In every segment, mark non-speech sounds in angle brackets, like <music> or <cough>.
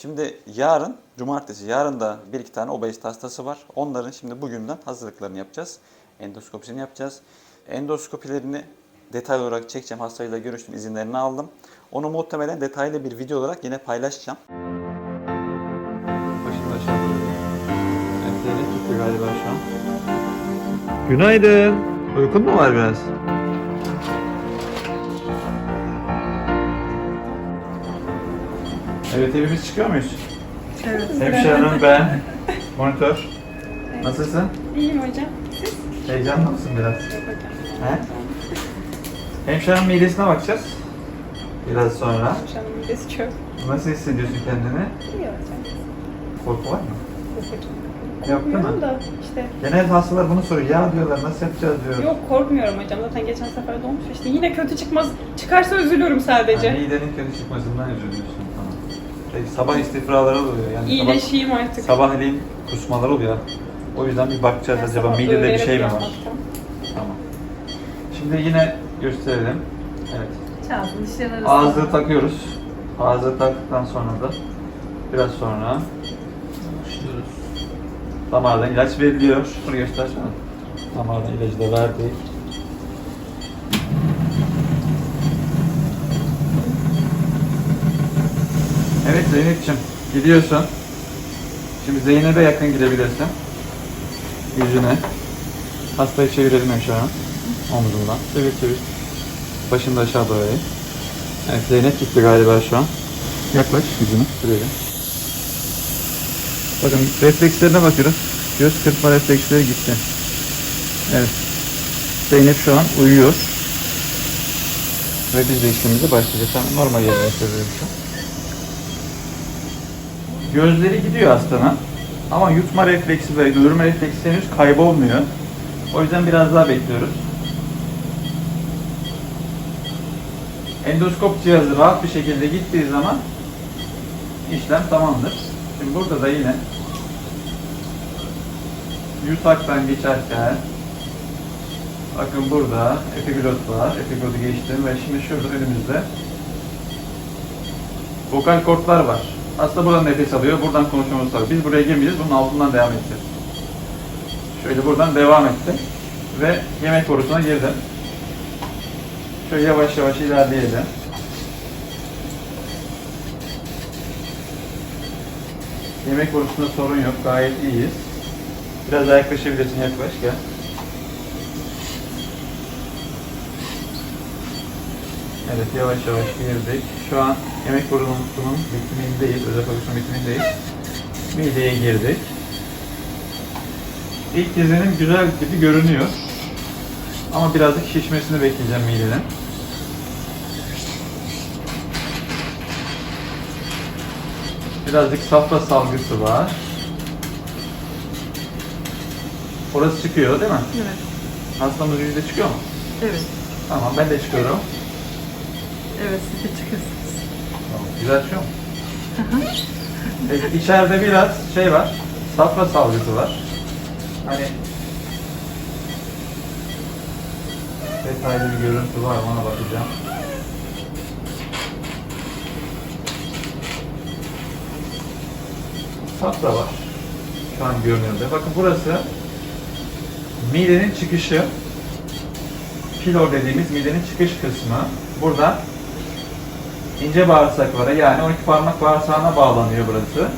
Şimdi yarın, cumartesi, yarın da bir iki tane obezite hastası var. Onların şimdi bugünden hazırlıklarını yapacağız. Endoskopisini yapacağız. Endoskopilerini detaylı olarak çekeceğim. Hastayla görüştüm, izinlerini aldım. Onu muhtemelen detaylı bir video olarak yine paylaşacağım. Başında aşağı tuttu galiba şu an. Günaydın. Uykun mu var biraz? Evet hepimiz çıkıyor muyuz? Evet. Hemşire hanım ben. Monitör. Nasılsın? İyiyim hocam. Heyecanlı mısın biraz? Yok hocam. He? Hemşire hanım midesine bakacağız. Biraz sonra. An midesi çok. Nasıl hissediyorsun kendini? İyi hocam. Korku var mı? Yok değil mi? Korkmuyorum da işte. Genel hastalar bunu soruyor. Ya diyorlar nasıl yapacağız diyor. Yok korkmuyorum hocam. Zaten geçen sefer de olmuş. İşte yine kötü çıkmaz. Çıkarsa üzülürüm sadece. Yani midenin kötü çıkmasından üzülüyorsun. Peki sabah istifraları oluyor. Yani İyileşeyim artık. sabah, sabahleyin kusmalar oluyor. O yüzden bir bakacağız Ben acaba sabah midede bir şey mi var? Tamam. Şimdi yine gösterelim. Evet. Çalsın dişlerin arasında. Ağızlığı takıyoruz. Ağızlığı taktıktan sonra da biraz sonra başlıyoruz. Damardan ilaç veriliyor. Bunu göstersene. Damardan ilacı da verdik. Evet Zeynep'ciğim gidiyorsun. Şimdi Zeynep'e yakın gidebilirsin. Yüzüne. Hastayı çevirelim hanım. Omzundan. Çevir çevir. Başını da aşağı doğru. Evet Zeynep gitti galiba şu an. Yaklaş yüzünü. Şuraya. Bakın reflekslerine bakıyoruz. Göz kırpma refleksleri gitti. Evet. Zeynep şu an uyuyor. Ve biz de işlemimize başlayacağız. Normal yerine çeviriyorum şu an. Gözleri gidiyor hastanın. Ama yutma refleksi ve görme refleksi henüz kaybolmuyor. O yüzden biraz daha bekliyoruz. Endoskop cihazı rahat bir şekilde gittiği zaman işlem tamamdır. Şimdi burada da yine yutaktan geçerken bakın burada epiglot var. Epiglotu geçtim ve şimdi şurada önümüzde vokal kortlar var. Aslında buradan nefes alıyor, buradan konuşmamız var. Biz buraya girmeyeceğiz, bunun altından devam edeceğiz. Şöyle buradan devam ettim ve yemek borusuna girdim. Şöyle yavaş yavaş ilerleyelim. Yemek borusunda sorun yok. Gayet iyiyiz. Biraz daha yaklaşabilirsin. Yaklaş gel. Evet yavaş yavaş girdik. Şu an yemek borusunun bitimindeyiz. Özel pozisyon bitimindeyiz. Mideye girdik. İlk izlenim güzel gibi görünüyor. Ama birazcık şişmesini bekleyeceğim midenin. Birazcık safra salgısı var. Orası çıkıyor değil mi? Evet. Hastamız yüzde çıkıyor mu? Evet. Tamam ben de çıkıyorum. Evet siz de çıkıyorsunuz. Tamam, Güzel çıkıyor mu? Peki içeride biraz şey var. Safra salgısı var. Hani detaylı bir görüntü var ona bakacağım. Safra var. Şu an görünüyor. Bakın burası midenin çıkışı. Pilor dediğimiz midenin çıkış kısmı. Burada ince bağırsaklara yani 12 parmak bağırsağına bağlanıyor burası.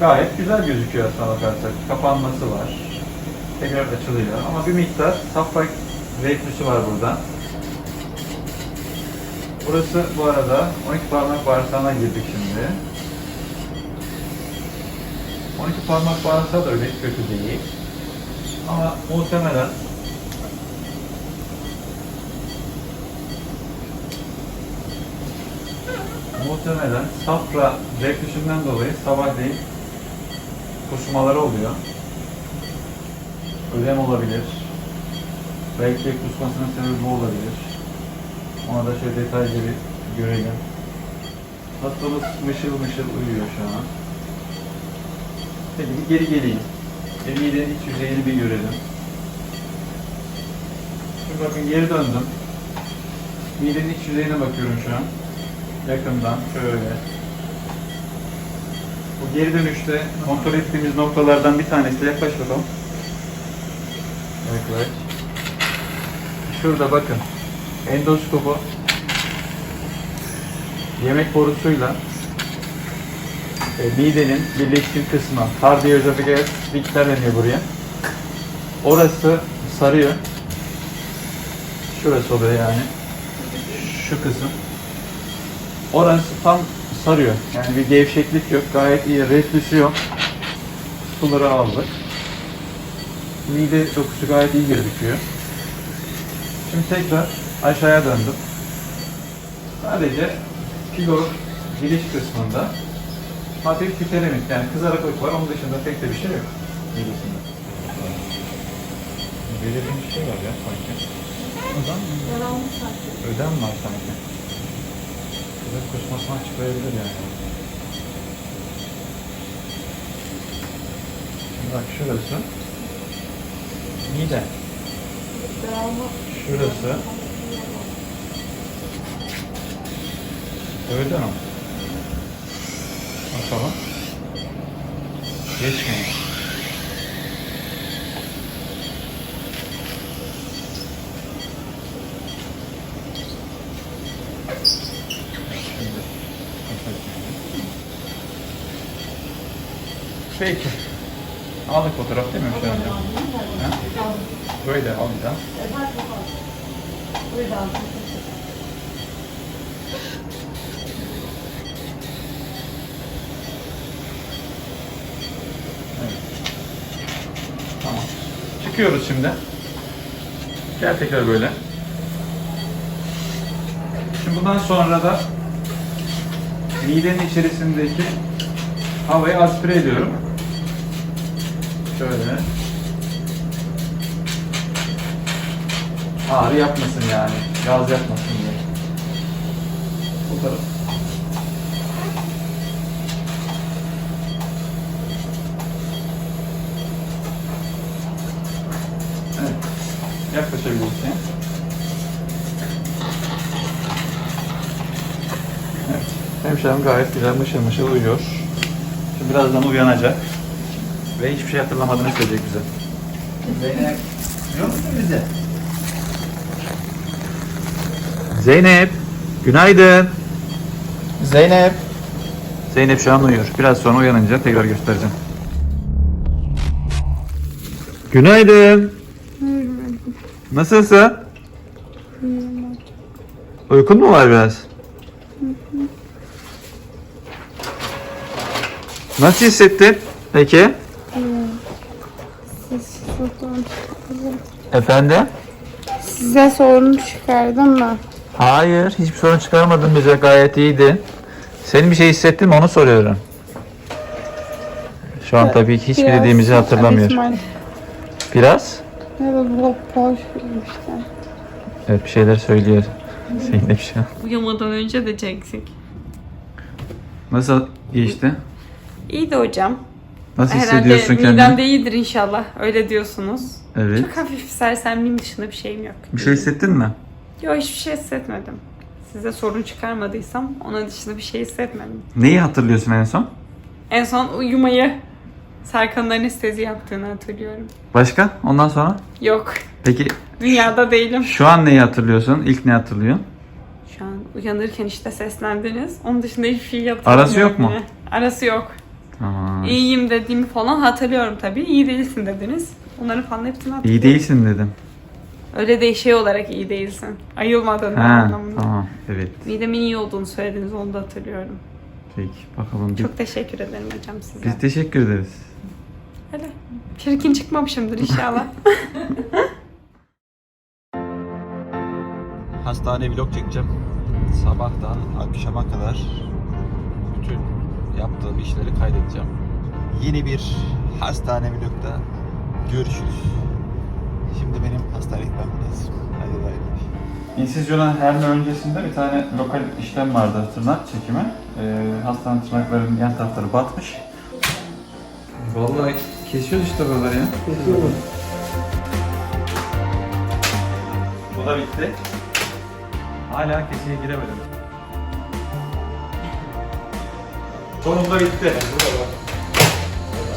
Gayet güzel gözüküyor aslına bakarsak. Kapanması var. Tekrar açılıyor. Ama bir miktar safra reflüsü var burada. Burası bu arada 12 parmak bağırsağına girdik şimdi. 12 parmak bağırsağı da öyle kötü değil. Ama muhtemelen muhtemelen safra reflüsünden dolayı sabahleyin kusmaları oluyor. Ödem olabilir. Belki kusmasının sebebi olabilir. Ona da şöyle detaylıca bir görelim. Hastamız mışıl mışıl uyuyor şu an. Peki bir geri geleyim. Midenin iç yüzeyini bir görelim. Şimdi bakın geri döndüm. midenin iç yüzeyine bakıyorum şu an. Yakından şöyle. Bu geri dönüşte kontrol ettiğimiz noktalardan bir tanesi. Yaklaş bakalım. Yaklaş. Şurada bakın. Endoskopu yemek borusuyla e, midenin birleşim kısmı kardiyojofagel sphinkter deniyor buraya. Orası sarıyor. Şurası oluyor yani. Şu kısım. Orası tam sarıyor. Yani bir gevşeklik yok. Gayet iyi. Reflüsü yok. Suları aldık. Mide dokusu gayet iyi gözüküyor. Şimdi tekrar aşağıya döndüm. Sadece kilo giriş kısmında hafif tütelemik yani kızaraklık var. Onun dışında pek de bir şey yok. Midesinde. Belirli bir şey var ya sanki. Ödem mi? Ödem var sanki. Kızak kusmasına açıklayabilir yani. Şimdi bak şurası. Mide. Şurası. Öyle mi? Bakalım. Geçmiyor. Şimdi. Peki. Aldık fotoğraf değil mi? Ha? Böyle alacağım. Evet. Tamam. Çıkıyoruz şimdi. Gel tekrar böyle. Şimdi bundan sonra da midenin içerisindeki havayı aspire ediyorum. Şöyle. Ağrı yapmasın yani. Gaz yapmasın diye. Bu taraf. Evet. Yaklaşabilirsin. Evet. Hemşerim gayet güzel mışıl mışıl uyuyor. Şimdi birazdan uyanacak. Ve hiçbir şey hatırlamadığını söyleyecek bize. Zeynep, yok mu bize? Zeynep, günaydın. Zeynep. Zeynep şu an uyuyor. Biraz sonra uyanınca tekrar göstereceğim. Günaydın. Nasılsın? Uykun mu var biraz? Nasıl hissettin? Peki. Efendim? Size sorun çıkardım mı? Hayır, hiçbir sorun çıkarmadın bize. Gayet iyiydi. Senin bir şey hissettin mi onu soruyorum. Şu an tabii ki hiçbir Biraz dediğimizi hatırlamıyor. İsmail, Biraz? Da bu boş işte. Evet bir şeyler söylüyor. Zeynep şu an. Uyumadan önce de çeksek. Nasıl geçti? İyi de hocam. Nasıl Herhalde hissediyorsun midem kendini? de iyidir inşallah. Öyle diyorsunuz. Evet. Çok hafif sersemliğin dışında bir şeyim yok. Bir şey hissettin mi? Yok hiçbir şey hissetmedim. Size sorun çıkarmadıysam ona dışında bir şey hissetmedim. Neyi hatırlıyorsun en son? En son uyumayı Serkan'ın anestezi yaptığını hatırlıyorum. Başka? Ondan sonra? Yok. Peki Dünyada değilim. şu an neyi hatırlıyorsun? İlk ne hatırlıyorsun? Şu an uyanırken işte seslendiniz. Onun dışında hiçbir şey hatırlamıyorum. Arası yok mu? yine. Arası yok. Tamam. İyiyim dediğimi falan hatırlıyorum tabii. İyi değilsin dediniz. Onları falan hepsini hatırlıyorum. İyi değilsin dedim. Öyle de şey olarak iyi değilsin. Ayılmadın Ha, anlamında. tamam. Evet. Midemin iyi olduğunu söylediniz onu da hatırlıyorum. Peki bakalım. Çok teşekkür ederim hocam size. biz teşekkür ederiz. Öyle. Çirkin çıkmamışımdır inşallah. <laughs> Hastane vlog çekeceğim. Sabahtan akşama kadar yaptığım işleri kaydedeceğim. Yeni bir hastane vlogda görüşürüz. Şimdi benim hastaneye gitmem lazım. Hadi bay bay. İnsizyona herme öncesinde bir tane lokal işlem vardı tırnak çekimi. Ee, hastanın tırnaklarının yan tarafları batmış. Vallahi kesiyoruz işte buraları ya. Bu da bitti. Hala keçiye giremedim. Sonunda bitti.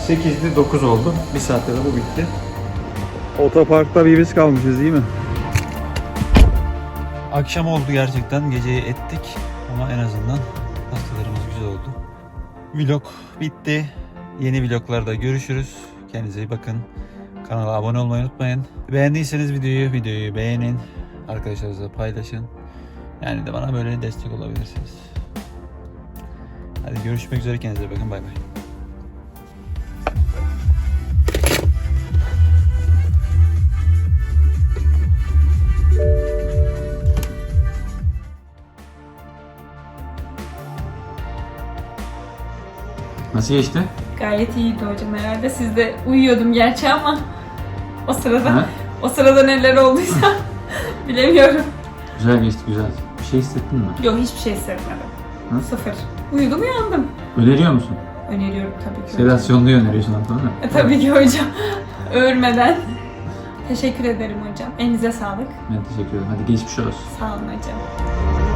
8'de 9 oldu. Bir saatte de bu bitti. Otoparkta bir biz kalmışız değil mi? Akşam oldu gerçekten. Geceyi ettik. Ama en azından pastalarımız güzel oldu. Vlog bitti. Yeni vloglarda görüşürüz. Kendinize iyi bakın. Kanala abone olmayı unutmayın. Beğendiyseniz videoyu, videoyu beğenin. Arkadaşlarınızla paylaşın. Yani de bana böyle destek olabilirsiniz. Hadi görüşmek üzere. Kendinize bakın. Bay bay. Nasıl geçti? Gayet iyiydi hocam herhalde. Siz de uyuyordum gerçi ama o sırada Ha? o sırada neler olduysa <laughs> bilemiyorum. Güzel geçti güzel. Bir şey hissettin mi? Yok hiçbir şey hissetmedim. Hı? Sıfır. Uyudum uyandım. Öneriyor musun? Öneriyorum tabii ki. hocam. Sedasyonluyu öneriyorsun anladın mı? E, tabii ki hocam. <laughs> Öğürmeden. Teşekkür ederim hocam. Elinize sağlık. Ben teşekkür ederim. Hadi geçmiş olsun. Sağ olun hocam.